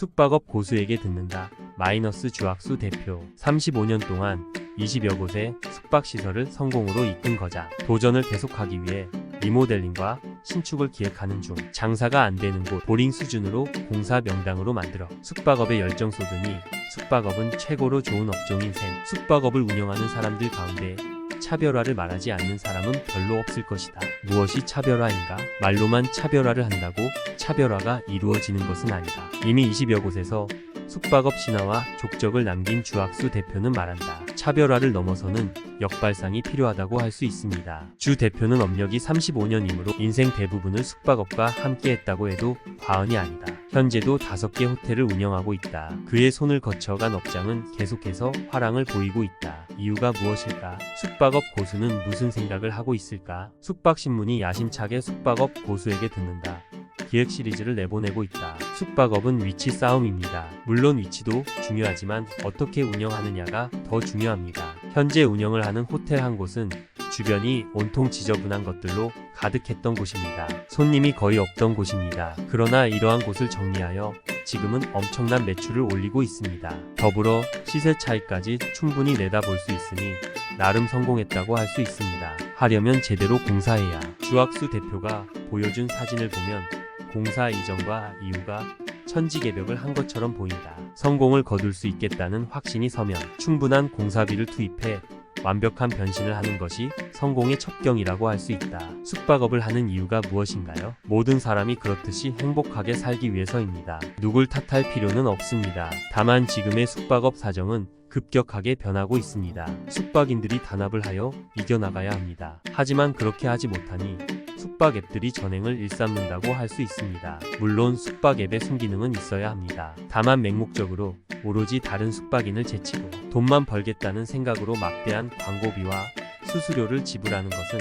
숙박업 고수에게 듣는다. 마이너스 주학수 대표. 35년 동안 20여 곳의 숙박시설을 성공으로 이끈 거자. 도전을 계속하기 위해 리모델링과 신축을 기획하는 중 장사가 안 되는 곳 보링 수준으로 공사 명당으로 만들어 숙박업에 열정 쏟으니 숙박업은 최고로 좋은 업종인 셈. 숙박업을 운영하는 사람들 가운데 차별화를 말하지 않는 사람은 별로 없을 것이다. 무엇이 차별화인가? 말로만 차별화를 한다고 차별화가 이루어지는 것은 아니다. 이미 20여 곳에서 숙박업 신화와 족적을 남긴 주학수 대표는 말한다. 차별화를 넘어서는 역발상이 필요하다고 할 수 있습니다. 주 대표는 업력이 35년이므로 인생 대부분을 숙박업과 함께 했다고 해도 과언이 아니다. 현재도 5개 호텔을 운영하고 있다. 그의 손을 거쳐간 업장은 계속해서 화랑을 보이고 있다. 이유가 무엇일까? 숙박업 고수는 무슨 생각을 하고 있을까? 숙박신문이 야심차게 숙박업 고수에게 듣는다. 기획 시리즈를 내보내고 있다. 숙박업은 위치 싸움입니다. 물론 위치도 중요하지만 어떻게 운영하느냐가 더 중요합니다. 현재 운영을 하는 호텔 한 곳은 주변이 온통 지저분한 것들로 가득했던 곳입니다. 손님이 거의 없던 곳입니다. 그러나 이러한 곳을 정리하여 지금은 엄청난 매출을 올리고 있습니다. 더불어 시세 차이까지 충분히 내다볼 수 있으니 나름 성공했다고 할 수 있습니다. 하려면 제대로 공사해야. 주학수 대표가 보여준 사진을 보면 공사 이전과 이후가 천지 개벽을 한 것처럼 보인다. 성공을 거둘 수 있겠다는 확신이 서면 충분한 공사비를 투입해 완벽한 변신을 하는 것이 성공의 첩경이라고 할 수 있다. 숙박업을 하는 이유가 무엇인가요? 모든 사람이 그렇듯이 행복하게 살기 위해서입니다. 누굴 탓할 필요는 없습니다. 다만 지금의 숙박업 사정은 급격하게 변하고 있습니다. 숙박인들이 단합을 하여 이겨나가야 합니다. 하지만 그렇게 하지 못하니 숙박 앱들이 전행을 일삼는다고 할 수 있습니다. 물론 숙박 앱의 순기능은 있어야 합니다. 다만 맹목적으로 오로지 다른 숙박인을 제치고 돈만 벌겠다는 생각으로 막대한 광고비와 수수료를 지불하는 것은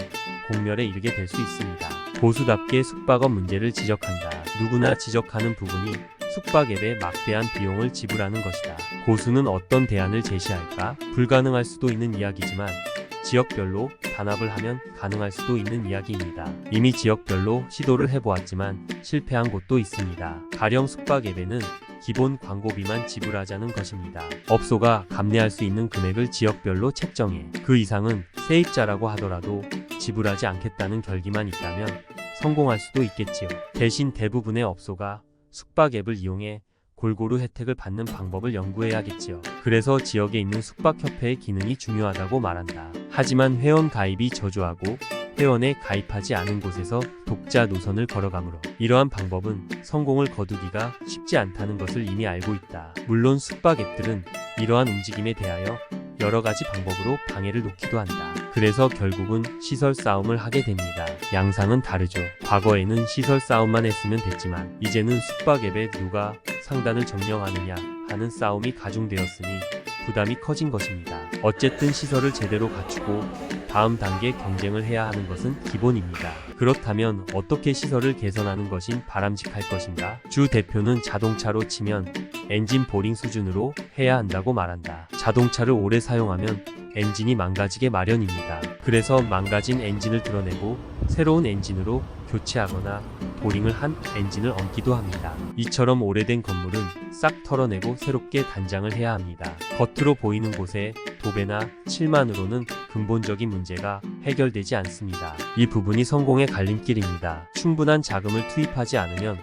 공멸에 이르게 될 수 있습니다. 고수답게 숙박업 문제를 지적한다. 누구나 지적하는 부분이 숙박 앱에 막대한 비용을 지불하는 것이다. 고수는 어떤 대안을 제시할까? 불가능할 수도 있는 이야기지만 지역별로 단합을 하면 가능할 수도 있는 이야기입니다. 이미 지역별로 시도를 해보았지만 실패한 곳도 있습니다. 가령 숙박 앱에는 기본 광고비만 지불하자는 것입니다. 업소가 감내할 수 있는 금액을 지역별로 책정해 그 이상은 세입자라고 하더라도 지불하지 않겠다는 결기만 있다면 성공할 수도 있겠지요. 대신 대부분의 업소가 숙박 앱을 이용해 골고루 혜택을 받는 방법을 연구해야겠지요. 그래서 지역에 있는 숙박협회의 기능이 중요하다고 말한다. 하지만 회원 가입이 저조하고 회원에 가입하지 않은 곳에서 독자 노선을 걸어가므로 이러한 방법은 성공을 거두기가 쉽지 않다는 것을 이미 알고 있다. 물론 숙박 앱들은 이러한 움직임에 대하여 여러 가지 방법으로 방해를 놓기도 한다. 그래서 결국은 시설 싸움을 하게 됩니다. 양상은 다르죠. 과거에는 시설 싸움만 했으면 됐지만 이제는 숙박 앱에 누가 상단을 점령하느냐 하는 싸움이 가중되었으니 부담이 커진 것입니다. 어쨌든 시설을 제대로 갖추고 다음 단계 경쟁을 해야 하는 것은 기본입니다. 그렇다면 어떻게 시설을 개선하는 것인 바람직할 것인가? 주 대표는 자동차로 치면 엔진 보링 수준으로 해야 한다고 말한다. 자동차를 오래 사용하면 엔진이 망가지게 마련입니다. 그래서 망가진 엔진을 드러내고 새로운 엔진으로 교체하거나 보링을 한 엔진을 얹기도 합니다. 이처럼 오래된 건물은 싹 털어내고 새롭게 단장을 해야 합니다. 겉으로 보이는 곳에 도배나 칠만으로는 근본적인 문제가 해결되지 않습니다. 이 부분이 성공의 갈림길입니다. 충분한 자금을 투입하지 않으면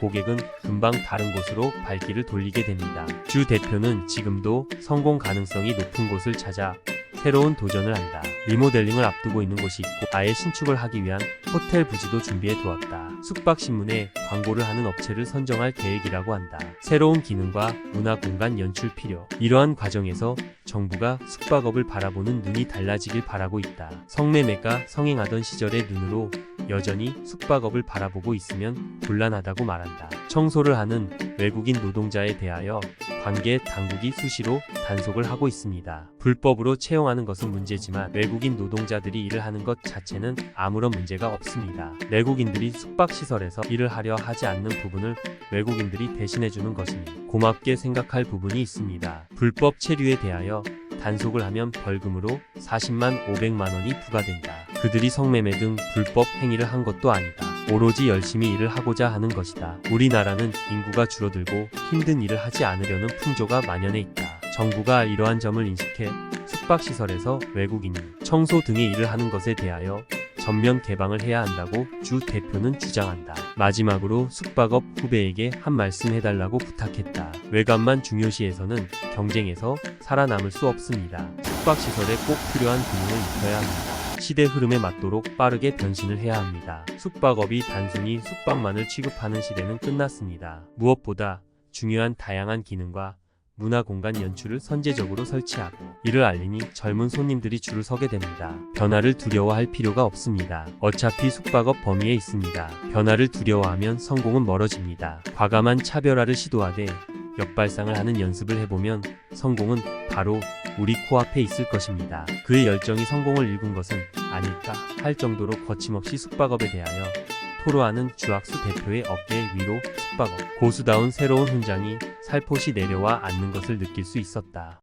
고객은 금방 다른 곳으로 발길을 돌리게 됩니다. 주 대표는 지금도 성공 가능성이 높은 곳을 찾아 새로운 도전을 한다. 리모델링을 앞두고 있는 곳이 있고 아예 신축을 하기 위한 호텔 부지도 준비해 두었다. 숙박신문에 광고를 하는 업체를 선정할 계획이라고 한다. 새로운 기능과 문화 공간 연출 필요. 이러한 과정에서 정부가 숙박업을 바라보는 눈이 달라지길 바라고 있다. 성매매가 성행하던 시절의 눈으로 여전히 숙박업을 바라보고 있으면 곤란하다고 말한다. 청소를 하는 외국인 노동자에 대하여 관계 당국이 수시로 단속을 하고 있습니다. 불법으로 채용하는 것은 문제지만 외국인 노동자들이 일을 하는 것 자체는 아무런 문제가 없습니다. 내국인들이 숙박시설에서 일을 하려 하지 않는 부분을 외국인들이 대신해주는 것이니 고맙게 생각할 부분이 있습니다. 불법 체류에 대하여 단속을 하면 벌금으로 40만 500만 원이 부과된다. 그들이 성매매 등 불법 행위를 한 것도 아니다. 오로지 열심히 일을 하고자 하는 것이다. 우리나라는 인구가 줄어들고 힘든 일을 하지 않으려는 풍조가 만연해 있다. 정부가 이러한 점을 인식해 숙박시설에서 외국인이 청소 등의 일을 하는 것에 대하여 전면 개방을 해야 한다고 주 대표는 주장한다. 마지막으로 숙박업 후배에게 한 말씀 해달라고 부탁했다. 외관만 중요시해서는 경쟁에서 살아남을 수 없습니다. 숙박시설에 꼭 필요한 기능을 익혀야 합니다. 시대 흐름에 맞도록 빠르게 변신을 해야 합니다. 숙박업이 단순히 숙박만을 취급하는 시대는 끝났습니다. 무엇보다 중요한 다양한 기능과 문화 공간 연출을 선제적으로 설치하고 이를 알리니 젊은 손님들이 줄을 서게 됩니다. 변화를 두려워할 필요가 없습니다. 어차피 숙박업 범위에 있습니다. 변화를 두려워하면 성공은 멀어집니다. 과감한 차별화를 시도하되 역발상을 하는 연습을 해보면 성공은 바로 우리 코앞에 있을 것입니다. 그의 열정이 성공을 일군 것은 아닐까 할 정도로 거침없이 숙박업에 대하여 토로하는 주학수 대표의 어깨 위로 숙박업 고수다운 새로운 훈장이 살포시 내려와 앉는 것을 느낄 수 있었다.